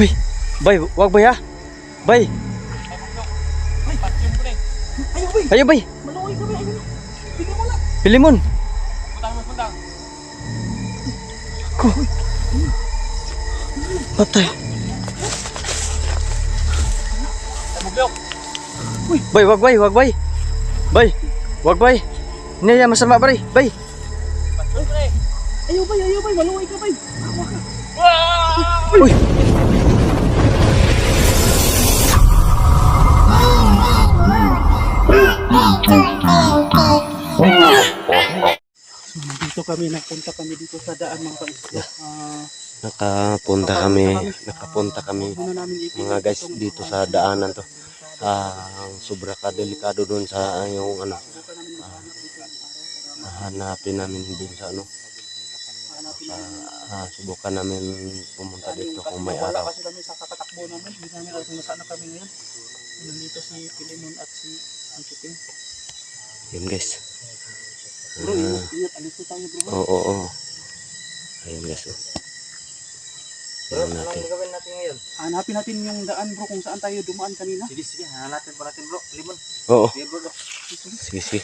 Bay, bay, wag bay ha. Bay. Ayaw, bay. ayo bay. Maluoy ka, bay. Ayaw. Bigyan mo na. Pilimon. Putang mo, putang. Ko. Patay. Ay, mugyok. Bay, wag bay, wag bay. Bay, wag bay. Ini yang masama bay. Bay. Ayaw bay, ayaw bay, maluoy ka bay. Ka. Wah! Uy. So, nandito kami, nagpunta kami dito sa daan mga kaisla. Ah, Nakapunta kami, nakapunta kami mga guys dito sa daanan to. Ah, sobra ka delikado doon sa yung ano, dito para hanapin namin doon sa ano. namin. Ah, subukan namin pumunta dito kung may Wala araw. kasi kami sa kakatakbo namin. Hindi namin alam kung nasaan na kami ngayon. Nandito si Pilimon at si Anchiting. Yun guys. Bro, Ah, ingat, ingat. Alis na tayo bro. oo, oo, oo. Ayun guys. Oh. Bro, anong natin. gagawin natin ngayon? Hanapin natin yung daan bro kung saan tayo dumaan kanina. Sige, sige. Hanapin pa natin, bro. Limon. Oo, Sige, bro. bro. sige, sige.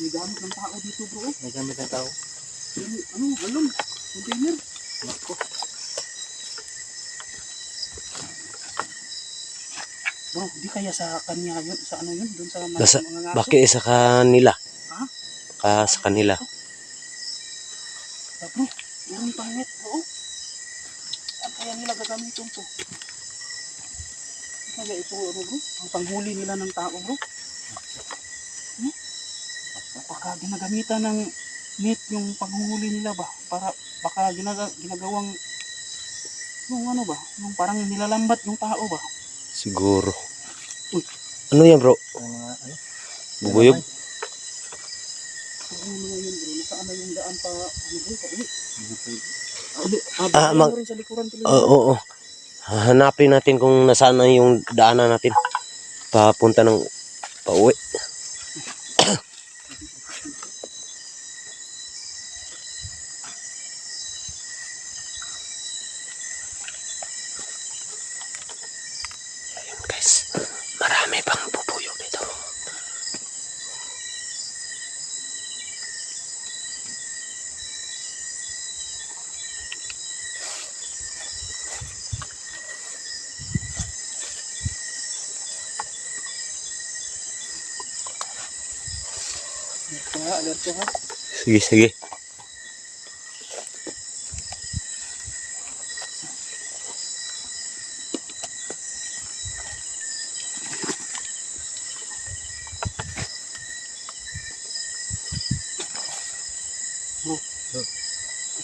May gamit ng tao dito bro. May gamit ng tao. Yung, ano, alam, container. Nako. Bro, di kaya sa kanya yun, sa ano yun, dun sa mga, mga ngaso. Bakit sa kanila? Ha? Ka sa kanila. Ah, bro, meron pangit bro. Saan kaya nila gagamitin to? Kaya ito ano bro, ang panghuli nila ng tao bro. Baka ginagamitan ng net yung panghuli nila ba? Para baka ginaga, ginagawang yung ano ba? Yung parang nilalambat yung tao ba? Siguro. Uy. Ano yan bro? Mga ano? Bubuyog? Ano? Nasaan na yung daan pa ano bro? Pa uwi? Ah, Ah, ah, mag- rin sa likuran tuloy. Oo, oo, oo. Hanapin natin kung nasaan na yung daanan natin. Papunta ng pauwi. Kaya alerto ha. Sige, sige.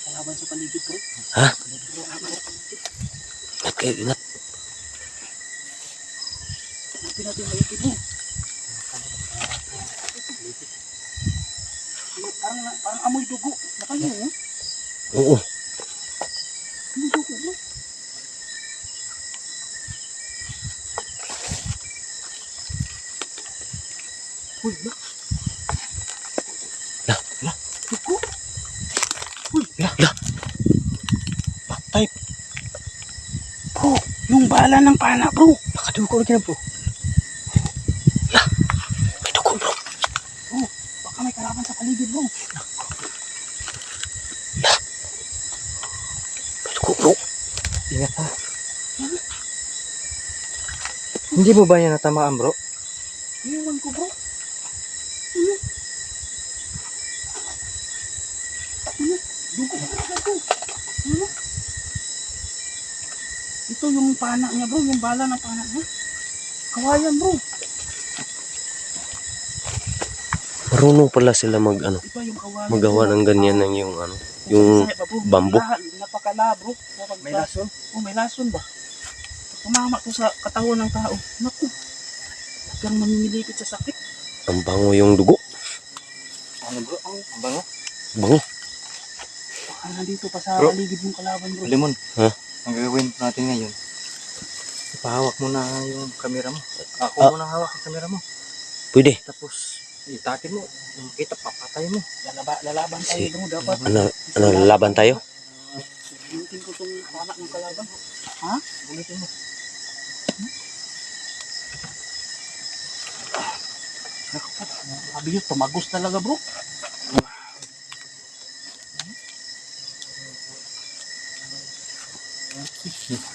Kalaban sa paligid bro. Ha? Ingat kayo, ingat. Hanapin natin yung paligid bro. Parang, amoy dugo. Baka yun, oh. Oo. Amoy dugo, bro. Uy, ba? Lah, lah. Dugo? Uy, Lah, lah. patay. Bro, yung bala ng pana, bro. Nakadugo na bro. Lah, may dugo bro. Bro, baka may kalaban sa paligid, bro. May dugo bro. Ingat ha. Hindi mo ba yan natamaan bro? Iwan ko, bro. Ano? Ano? Dugo talaga, bro. Ano? Ito yung pana niya, bro. Yung bala ng pana niya. Kawayan, bro. Marunong pala sila mag ano, magawa ng ganyan ng yung ano, yung. Lahat, napakala, bro. May lason? Oh, may lason ba? Tumama to sa katawan ng tao. Naku. Hanggang mamimilipit sa sakit. ang bango yung dugo. Ano, bro? Ang ang bango? Bango. Baka nandito pa sa Bro. paligid yung kalaban, bro. Limon. Ha? Ang gagawin natin ngayon. Ipahawak mo na yung kamera mo. Ako Ah. muna hawak ang kamera mo. Pwede. Tapos, Itakin mo. Kita papatay mo. Lalaba, lalaban tayo Si- bro. Dapat. Ano, ano, laban tayo? Bunutin ko tong anak ng kalaban. Ha? Bunutin mo. Sabi yun, tumagos talaga bro.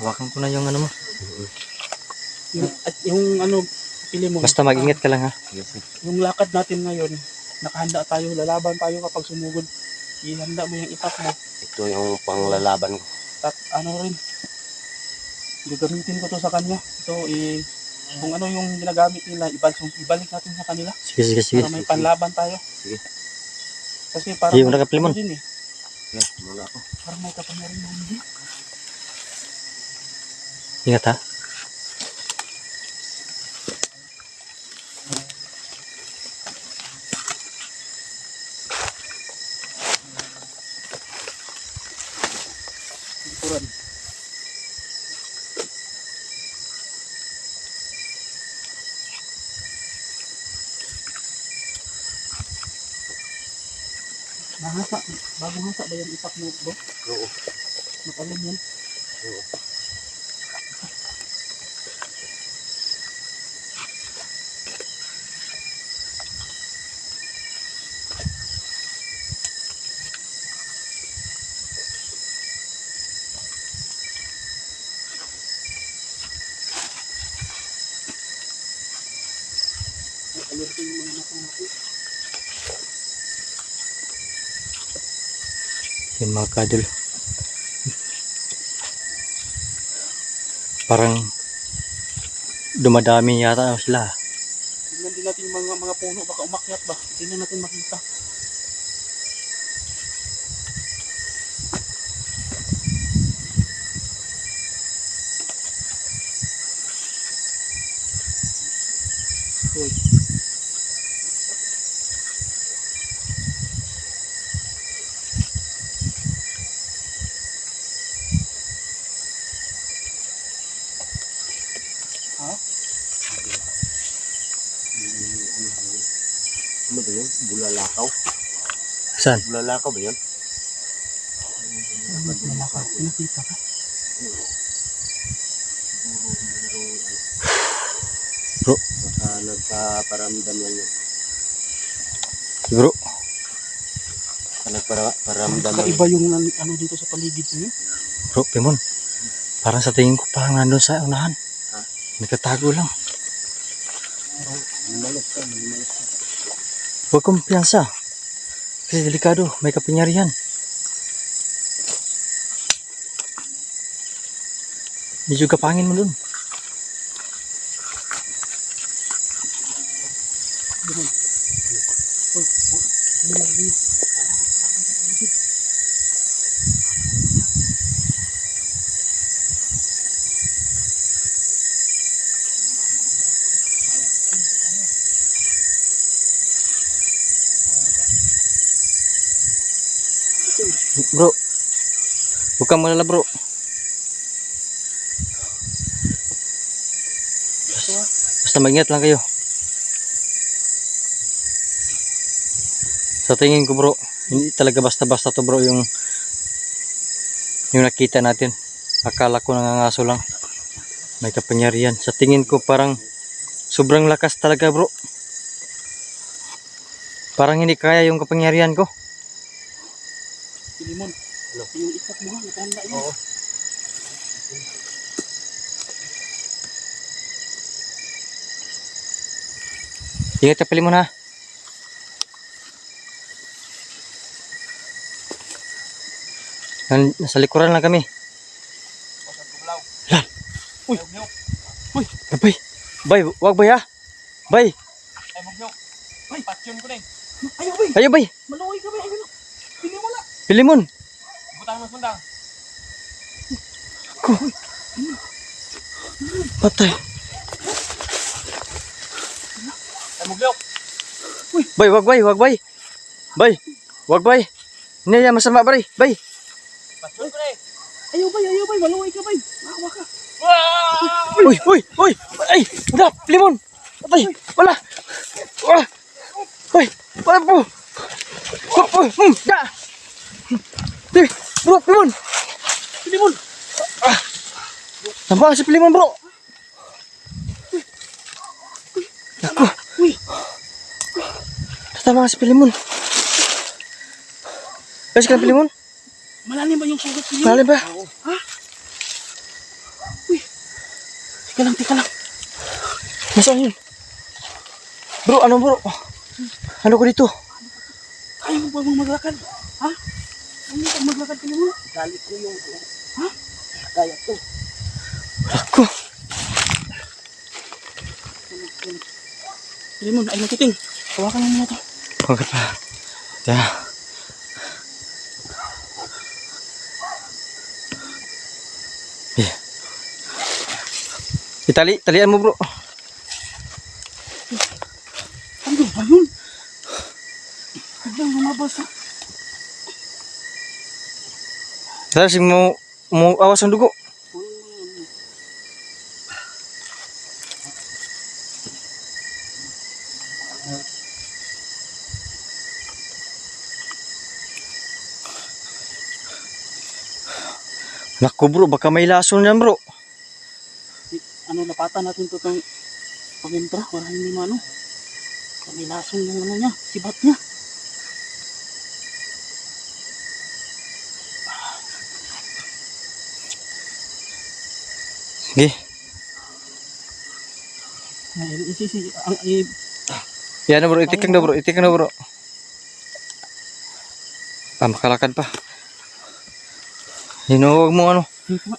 Hawakan ko na yung ano mo. Yung, at yung ano, pili mo. Basta mag-ingat ka lang ha. Yung lakad natin ngayon, nakahanda tayo, lalaban tayo kapag sumugod. Ihanda mo yung itak mo. Ito yung panglalaban ko. At ano rin, gagamitin ko to sa kanya. Ito, i, kung ano yung ginagamit nila, ibalik, ibalik natin sa kanila Sige, sige, sige. para may panlaban tayo. Sige. Kasi para Hindi mo nakapilimon. din eh. Yeah, muna ako. Para may kapangyarihan din. Ingat ha. Likuran. Mahasa, bago hasa ba yung itak mo bro? Oo. Makalim yan. Oo. Alerto yung mga mata Yan mga kadol. Parang dumadami yata sila. Tingnan din natin mga, mga puno, baka umakyat ba? Tingnan natin makita. Ano ba yun? Bulalakaw? Saan? Bulalakaw ba yun? Ano wala ka? Ka? Baka nagpaparamdam lang yun. Siguro. Baka nagpaparamdam lang. Kakaiba yung ano dito sa paligid niyo. Bro, Pimon. Parang sa tingin ko parang nandun sa unahan. Ha? Nagkatago lang. Malas ka, malas ka. Huwag kumpiyansa. Kasi delikado. May kapangyarihan. Medyo kapangin mo dun. Bro. Huwag kang malala bro. Basta mag-ingat lang kayo. Sa tingin ko bro, hindi talaga basta-basta to bro yung yung nakita natin. Akala ko nangangaso lang. May kapangyarihan. Sa tingin ko parang sobrang lakas talaga bro. Parang hindi kaya yung kapangyarihan ko. Pilimon. Yung itak mo, nakahanda yun. Oo. Ingat ka pili mo na. Nasa likuran lang kami. Lan. Uy. Uy. Bay. Bay. Wag bay ha. Bay. Ay, mugyo. Ay, patyon ko na eh. Ayaw, bay! Ayo bay. Maluoy ka, bay! Ayun, oh. Pili mo na! Pilimon. Butang mas bundang. Ko. Patay. Ay muglok. Uy, bay wag bay, wag bay. Bay. Wag bay. Niya masama bari, bay. Patol ko na Ayaw bay, ayaw bay, maluway ka bay. Mawa ka. Uy, uy, uy. Ay, dap, limon. Patay. Wala. Wala. Uy, wala po. Wala po. Hmm, da. Te, bro, limon. Limon. Ah. Tambang si limon, bro. Ako. Uy. Tatama si limon. Pwede ka ng? Malalim ba yung sugat ko? Malalim ba? Ha? Uy. Tika lang, tika lang. Nasaan yun? Bro, ano bro? Ano ko dito? Ayaw mo ba maglakad? Ha? Ka maglakad ka naman? Galit ko yung... Ha? Kaya to. Ako. Limon, ay nakiting. Hawakan mo muna to. Bakit pa? Yeah. Yeah. Itali, talian mo bro. Tapos mo, mo awas ang dugo. Naku bro, baka may lason yan bro. Ano, lapatan natin to itong pagintra para hindi mano. Pamilason yung ano niya, sibat niya. Sige, ang, i, yan na bro, itik na bro, itik na bro. Ah, makalakad pa. Hinuwag mo ano. dito nga.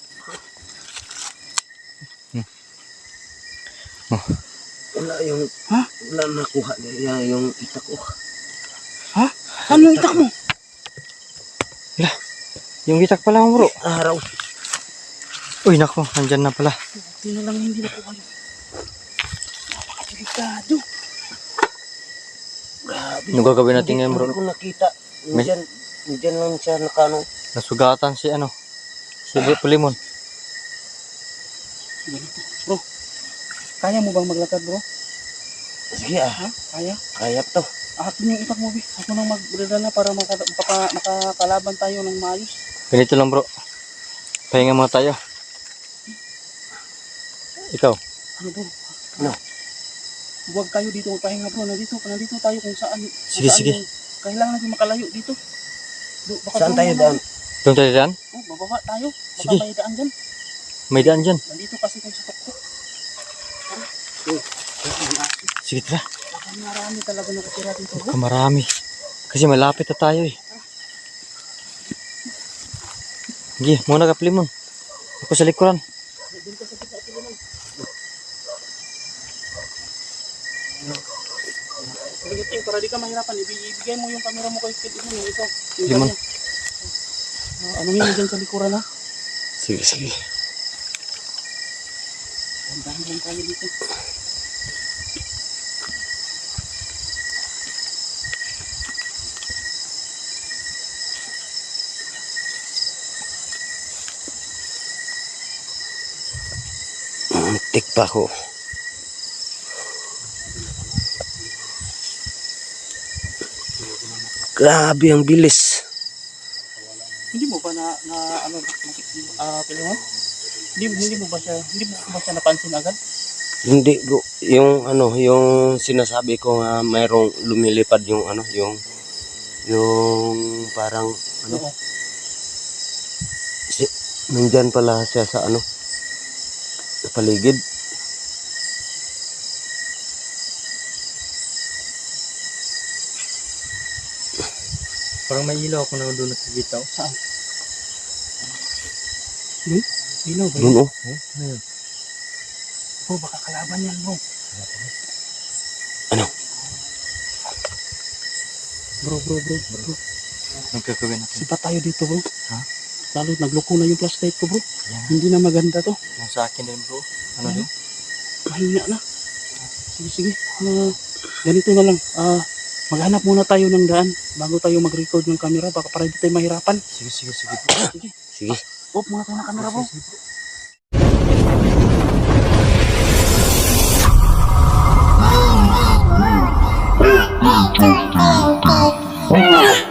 Wala yung... Ha? Wala nakuha niya yung itak ko. Ha? Saan yung itak mo? Yung itak pala mo bro. Araw. Uy, nako, nandyan na pala. Na lang hindi na po kayo. Napakadelikado. Grabe. Ano gagawin natin ngayon bro? Hindi ko nakita. Diyan, diyan lang siya nakano. Nasugatan si ano, si Bro Pulimon. Bro, kaya mo bang maglakad bro? Sige ah. Ha? Kaya? Kaya to. Akin yung itak mo, Bi. Ako nang magdadala para maka, maka, makakalaban tayo ng maayos. Ganito lang bro. Pahinga muna tayo. Ikaw, Ano bro? Ano? Huwag kayo dito magpahinga bro. Nandito, nandito tayo kung saan. kung Sige, saan sige. yung- Kailangan natin makalayo dito. Do, baka Saan tayo daan? doon tayo dyan? Oh, bababa tayo. Baka Sige. may daan dyan. May daan dyan. Nandito kasi tayo sa tuktok. Sige, tara. Baka marami talaga nakatira dito. Baka marami. Kasi malapit na tayo eh. Sige, muna ka Pulimon. Ako sa likuran. Doon ka sa kita ito naman. Sige, Ting, para di ka mahirapan, ibi- ibigay mo yung camera mo kay Kid yung ito. Yung Limon. ano yun dyan sa likuran ha? Sige, sige. Dandahan lang tayo dito. Muntik pa ako. Grabe ang bilis. Hindi mo ba na, na ano, ah, uh, Hindi, hindi mo ba siya, hindi mo ba siya napansin agad? Hindi bro, yung ano, yung sinasabi ko nga mayroong lumilipad yung ano, yung yung parang ano, Oo. si, nandyan pala siya sa ano, sa paligid. Parang may ilaw ako na doon nakikita. Saan? Doon? Ilaw ba yun? Doon oh. Bro, baka kalaban yan bro. Ano? Bro, bro, bro, bro. Anong gagawin natin? Sipa tayo dito bro. Ha? Lalo nagloko na yung flashlight ko bro. Yan. Hindi na maganda to. Yung sa akin din bro. Ano din? Mahina na. Sige, sige. Ah, ganito na lang. Ah, maghanap muna tayo ng daan bago tayo mag-record ng camera baka para hindi tayo mahirapan. Sige, sige, sige. Sige. Sige. Off muna tayo ng camera bro. Oh,